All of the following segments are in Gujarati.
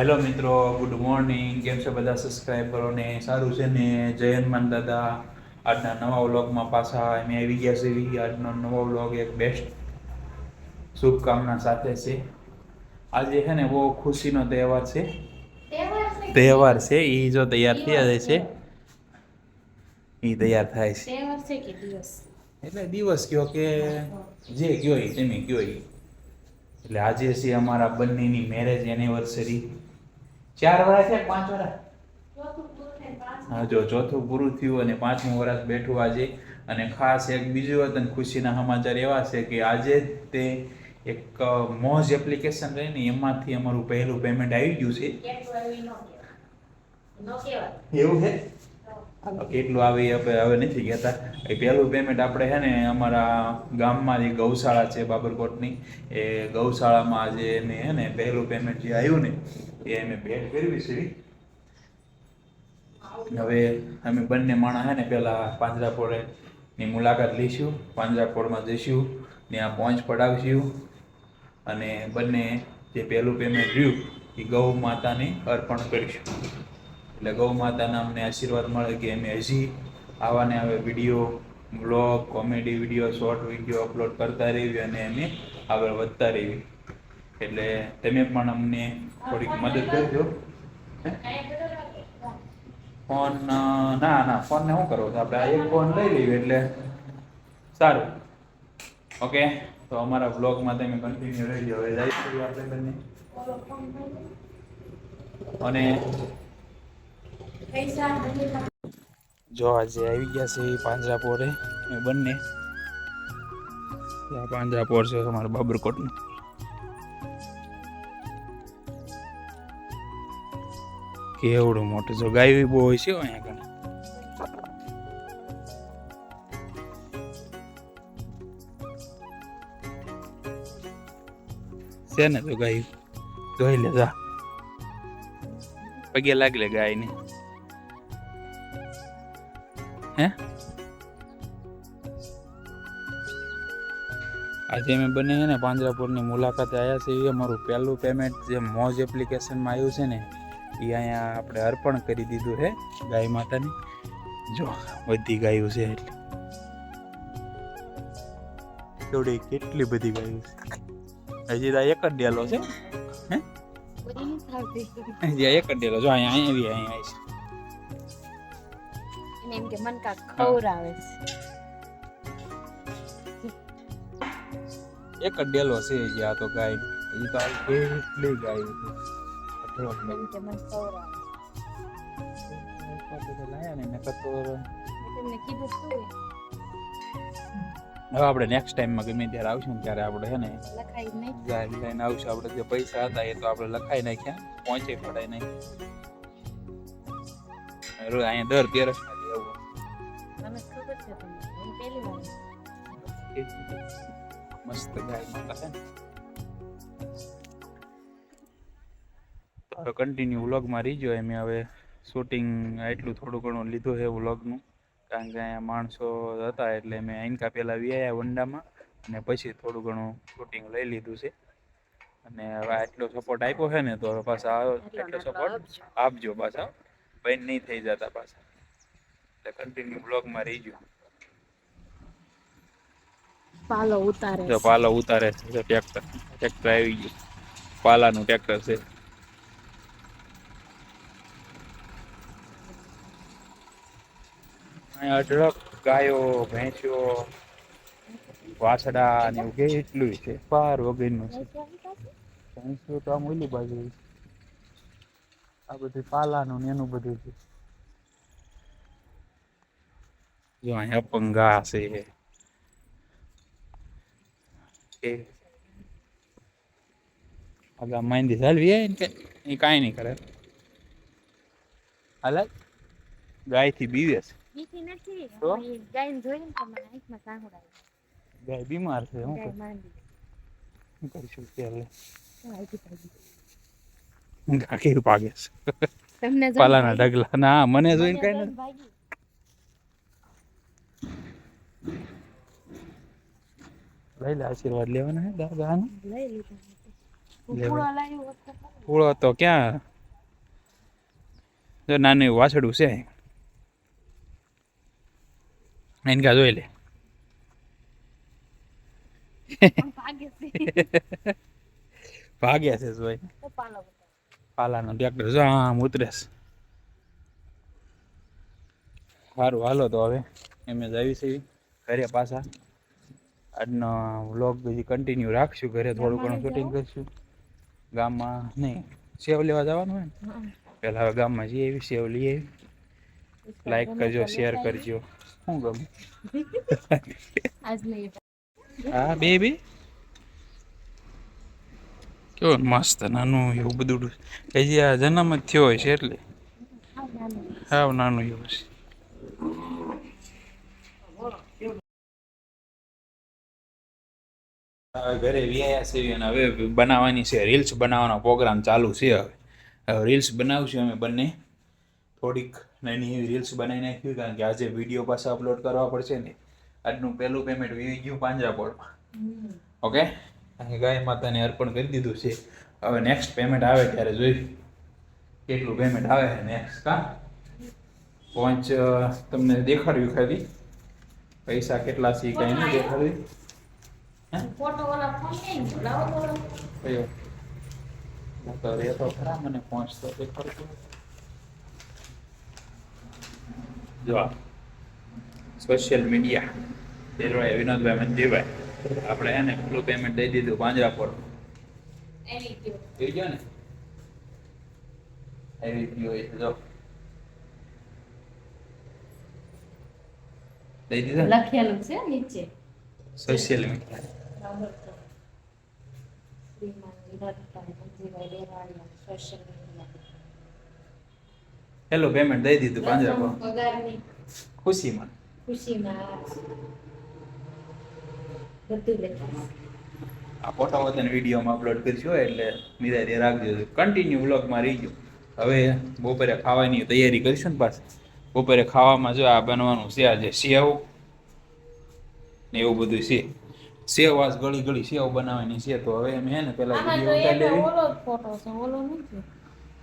હેલો મિત્રો ગુડ મોર્નિંગ. કેમ છે બધા સબસ્ક્રાઈબરોને સારું છે ને? જય હનુમાન દાદા. આજના નવા વ્લોગમાં પાછા અમે આવી ગયા છે આજનો નવો વ્લોગ એક બેસ્ટ શુભકામના સાથે છે. આજે છે ને બહુ ખુશીનો તહેવાર છે. તહેવાર છે. એ જો તૈયાર થયા જાય છે. એ તૈયાર થાય છે. એટલે દિવસ કયો કે જે કયો તમે કયો એટલે આજે છે અમારા બંનેની મેરેજ એનિવર્સરી ચાર વર્ષ છે પાંચ વર્ષ હા જો ચોથું પૂરું થયું અને પાંચમું વર્ષ બેઠું આજે. અને ખાસ એક બીજું વાત ખુશીના સમાચાર એવા છે કે આજે તે એક મોજ એપ્લિકેશન રહી ને એમાંથી અમારું પહેલું પેમેન્ટ આવી ગયું છે. એવું છે? કેટલું આવે એ આપણે હવે નથી કહેતા. એ પહેલું પેમેન્ટ આપણે છે ને અમારા ગામમાં જે ગૌશાળા છે બાબરકોટની એ ગૌશાળામાં આજે એને છે ને પહેલું પેમેન્ટ જે આવ્યું ને એ અમે ભેટ કરવી છે. હવે અમે બંને માણસ હે ને પહેલાં પાંજરાપોળની મુલાકાત લઈશું, પાંજરાપોળમાં જઈશું, ત્યાં પહોંચ પડાવશું અને બંને જે પહેલું પેમેન્ટ રહ્યું એ ગૌ માતાને અર્પણ કરીશું. એટલે ગૌ માતાના અમને આશીર્વાદ મળે કે અમે હજી આવા ને આવે video blog comedy video short video upload કરતા રહીએ અને અમે આગળ વધતા રહીએ. એટલે તમે પણ અમને થોડીક મદદ કરજો? ફોન ના ના, ફોનને શું કરો છે? આપણે એક ફોન લઈ લઈએ એટલે સારું. ઓકે? તો અમારા બ્લોગમાં તમે કન્ટિન્યુ રહેજો. હવે જઈશું આપણે બંને. અને જો આજે આવી ગયા છે પાંજરાપોરે એ બંને. પાંજરાપોર છે અમારા બાબરકોટનું. કેવડું મોટું જો ગાય બહુ હોય છે અહીંયા કણે ને તો ગાય. જોઈ લે જા. પગે લાગલે ગાય ને હે? આજે અમે બંને ને પાંજરાપુરની મુલાકાતે આવ્યા છે એ અમારું પહેલું પેમેન્ટ જે મોજ એપ્લિકેશનમાં આવ્યું છે ને એ અહીંયા આપણે અર્પણ કરી દીધું છે ગાય માતાની. જો બધી ગાયો છે એટલે. જોડે કેટલી બધી ગાયો છે? હજી તો એક જ ડેલો છે. હે? હજી એક જ ડેલો જો અહીંયા અહીંયા આવી અહીંયા આવી છે. એમ કે મન કા ખવરાવે છે. એક જ ડેલો છે જ્યાં આ તો ગાય. હજી તો કેટલી ગાય છે. એમ કે મન હવે આપણે નેક્સ્ટ ટાઈમમાં ગમે ત્યારે આવશું ને ત્યારે આપણે છે ને લખાઈ નહીં ગાય લઈને આવશું આપણે જે પૈસા હતા એ તો આપણે લખાઈ નાખ્યા પહોંચે પડાય નહીં અહીંયા દર તેરસમાં કન્ટિન્યુ વ્લોગમાં રહીજો એમ. હવે શૂટિંગ એટલું થોડું ઘણું લીધું છે વ્લોગનું કારણ કે અહીંયા માણસો હતા એટલે મેં આઈનકા પહેલાં વ્યાયા વંડામાં અને પછી થોડું ઘણું શૂટિંગ લઈ લીધું છે. અને હવે આટલો સપોર્ટ આપ્યો છે ને તો હવે પાછા એટલો સપોર્ટ આપજો. પાછા. બંધ નહીં થઈ જતા પાછા. એટલે કન્ટિન્યુ બ્લોગમાં રહીજો પાલો ઉતારે પાલો ઉતારે છે ટ્રેક્ટર ટ્રેક્ટર આવી ગયું. પાલાનું ટ્રેક્ટર છે. અહીંયા અઢળક ગાયો ભેંસ્યો વાછડા ને એવું કેટલું છે. પાર વગરનું છે. ભેંસ્યો તો આમ ઓલી બાજુ આ બધું પાલાનું ને એનું બધું છે. જો અહીંયા પંગા હશે એ આગા ચાલવી આવે ને કે એ નહીં કરે. હાલ? ગાયથી બીવે છે. બીજી નથી. તો? હું એ ગાયને જોઈને તો મને આંખમાં સાંભળ આવી ગાય બીમાર છે હું ગાય માંડી. શું કરીશું ત્યારે ભાગી ભાગી ગા કેવું પાગે છે? તમને પાલાના ઢગલા. ના મને મને જોઈને કઈ નથી લઈ લે આશીર્વાદ લેવાના હે દાદા લઈ લીધા પૂળો તો સારું. પૂળો તો ક્યાં? જો નાનું વાછડું છે એને કા જોઈ લે ભાગ્યા છે બતાવો. પાલાનો ટ્રેક્ટર જો આમ ઉતરે છે સારું હાલો તો હવે એમ જ આવી છે ઘરે પાછા આજનો વ્લોગ બીજી કન્ટિન્યુ રાખશું ઘરે થોડું ઘણું શૂટિંગ કરીશું ગામમાં નહીં સેવ લેવા જવાનું હોય ને. પહેલાં હવે ગામમાં જઈએ એવી સેવ લઈ આવી લાઈક કરજો શેર કરજો શું ગમે? આજ નહીં. હા બે બે? કેવો મસ્ત નાનું એવું બધું. હજી આ જન્મ જ થયો હોય છે એટલે. હાવ નાનું. એવું છે ઘરે વ્યાયા છે અને હવે બનાવવાની છે. રીલ્સ બનાવવાનો પ્રોગ્રામ ચાલુ છે હવે. હવે રીલ્સ બનાવશું અમે બંને. થોડીક નાની એવી રીલ્સ બનાવી નાખ્યું કારણ કે આજે વીડિયો પાછા અપલોડ કરવા પડશે ને. આજનું પહેલું પેમેન્ટ વી ગયું પાંજરાપોળમાં. ઓકે ગાય માતાને અર્પણ કરી દીધું છે. હવે નેક્સ્ટ પેમેન્ટ આવે ત્યારે જોઈ. કેટલું પેમેન્ટ આવે છે નેક્સ્ટ કા પહોંચ તમને દેખાડ્યું ખાલી. પૈસા કેટલા છે કઈ નહીં દેખાડ્યું. હે? તો ખરા મને પહોંચતો દેખાડતું. જો સોશિયલ મીડિયા તેરવાય વિનોદભાઈ મંજીભાઈ આપણે એને પેલું પેમેન્ટ દઈ દીધું પાંજરા પર. ગયો ને? આવી ગયો હોય જો. દઈ દીધા લખેલું છે નીચે. સોશિયલ મીડિયા શ્રીમાન Vinodbhai Manjibhai Devadiya social media hello payment દઈ દીધું પાંચ પગારની. ખુશીમાં. ખુશીમાં. બધું આ ફોટા વતન વિડીયોમાં અપલોડ કરીશું એટલે નિરાતે રાખજો. કન્ટિન્યુ વ્લોગમાં રહીજો હવે બપોરે ખાવાની તૈયારી કરીશું ને પાછી. બપોરે ખાવામાં જો આ બનવાનું છે આજે સેવ ને એવું બધું છે. સેવ આજ ગળી ગળી સેવ બનાવવાની છે તો હવે એમ હે ને પેલા વીડિયો ઉતારી લેવી.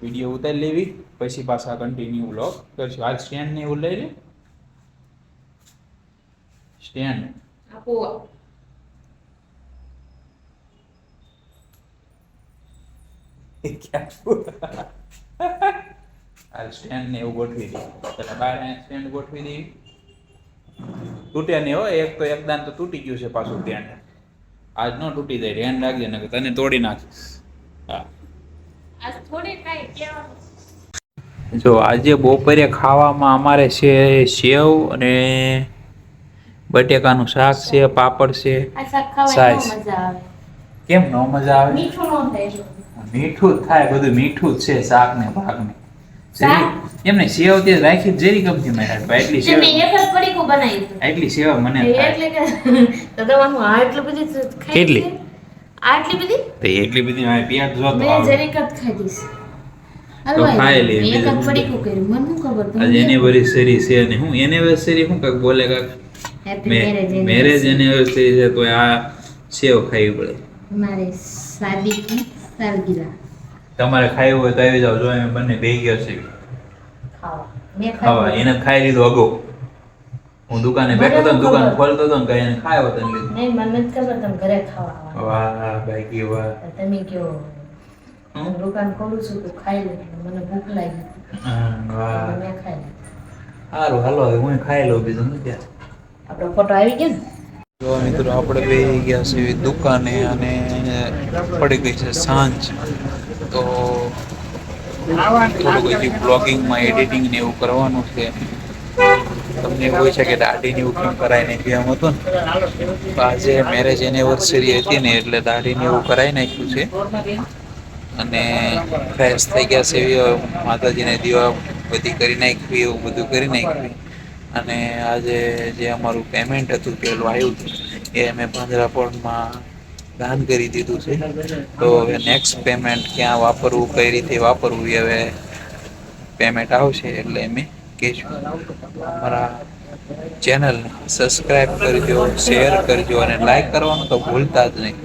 વીડિયો ઉતારી લેવી પછી પાછા કન્ટિન્યુ વ્લોગ કરશું. હાલ સ્ટેન્ડ ને એવું લઈ લે. સ્ટેન્ડ આપો. હાલ સ્ટેન્ડ ને એવું ગોઠવી દઈએ પેલા બહાર સ્ટેન્ડ ગોઠવી દઈએ તૂટ્યા નહીં હોય એક તો એક દાન તો તૂટી ગયું છે પાછું ધ્યાન આજ ન તૂટી જાય ધ્યાન રાખજે ને તને તોડી નાખીશ. હા આજ થોડી કાંઈ કહેવાનું જો આજે બપોરે ખાવામાં અમારે છે સેવ અને બટેકાનું શાક છે પાપડ છે કેમ ન મજા આવે? મીઠું થાય જ થાય બધું મીઠું જ છે શાક? ને ભાગ ને? એમને સેવ તે રાખી જ જેરી ગમતી મેં એટલી સેવ. એટલી સેવા મને કેટલી? આટલી બધી? તે એટલી બધી આ પ્યાજ જો તો મેં જરીક જ ખાધીશ તો ખાઈ લે એક જ પડી કુ કર્યું? મને શું ખબર? તો આજ એનિવર્સરી છે ને હું? એનિવર્સરી હું કાક બોલે કાક? હેપી મેરેજ એનિવર્સરી છે તો આ સેવ ખાવી પડે. મારે સાદી કી સાલગીરા. તમારે ખાવું હોય તો આવી જાવ જો અમે બંને બેહી છે. ખાવા. મેં ખાવા. એને ખાઈ લીધો અગો. હું દુકાને બેઠો તો દુકાન ખોલતો તો કઈ ખાયો તો નહીં મને નથી ખબર તમે ઘરે ખાવા વાહ ભાઈ કે વાહ તમે કયો હું દુકાન ખોલું છું તો ખાઈ લે મને ભૂખ લાગી. વાહ. મેં ખાઈ સારું હાલો હું ખાઈ લઉં બીજું નથી આપણો ફોટો આવી ગયો જો મિત્રો આપણે બે ગયા છે દુકાને અને પડી ગઈ છે સાંજ. તો થોડુંક હજી બ્લોગિંગમાં એડિટિંગ ને એવું કરવાનું છે. તમને એવું હોય છે કે દાઢીની એવું કરાય નહીં એમ હતું ને આજે મેરેજ એનિવર્સરી હતી ને, એટલે દાઢીને એવું કરાવી નાખ્યું છે. અને ફ્રેશ થઈ ગયા છે એવી માતાજીને દીવા બધી કરી નાખવી, એવું બધું કરી નાખ્યું અને આજે જે અમારું પેમેન્ટ હતું, પેલું આવ્યું હતું, એ અમે પાંજરાપોળમાં દાન કરી દીધું છે. તો હવે નેક્સ્ટ પેમેન્ટ ક્યાં વાપરવું, કઈ રીતે વાપરવું, એ હવે પેમેન્ટ આવશે એટલે અમે કહીશું અમારા ચેનલને સબસ્ક્રાઈબ કરજો શેર કરજો અને લાઈક કરવાનું તો ભૂલતા જ નહીં.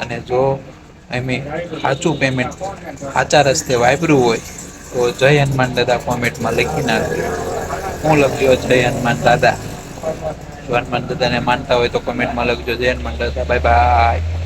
અને જો એમ સાચું પેમેન્ટ સાચા રસ્તે વાપર્યું હોય, તો જય હનુમાન દાદા કોમેન્ટમાં લખી નાખજો. હું લખજો જય હનુમાન દાદા. જો હનુમાન દાદાને માનતા હોય તો કોમેન્ટમાં લખજો. જય હનુમાન દાદા. Bye bye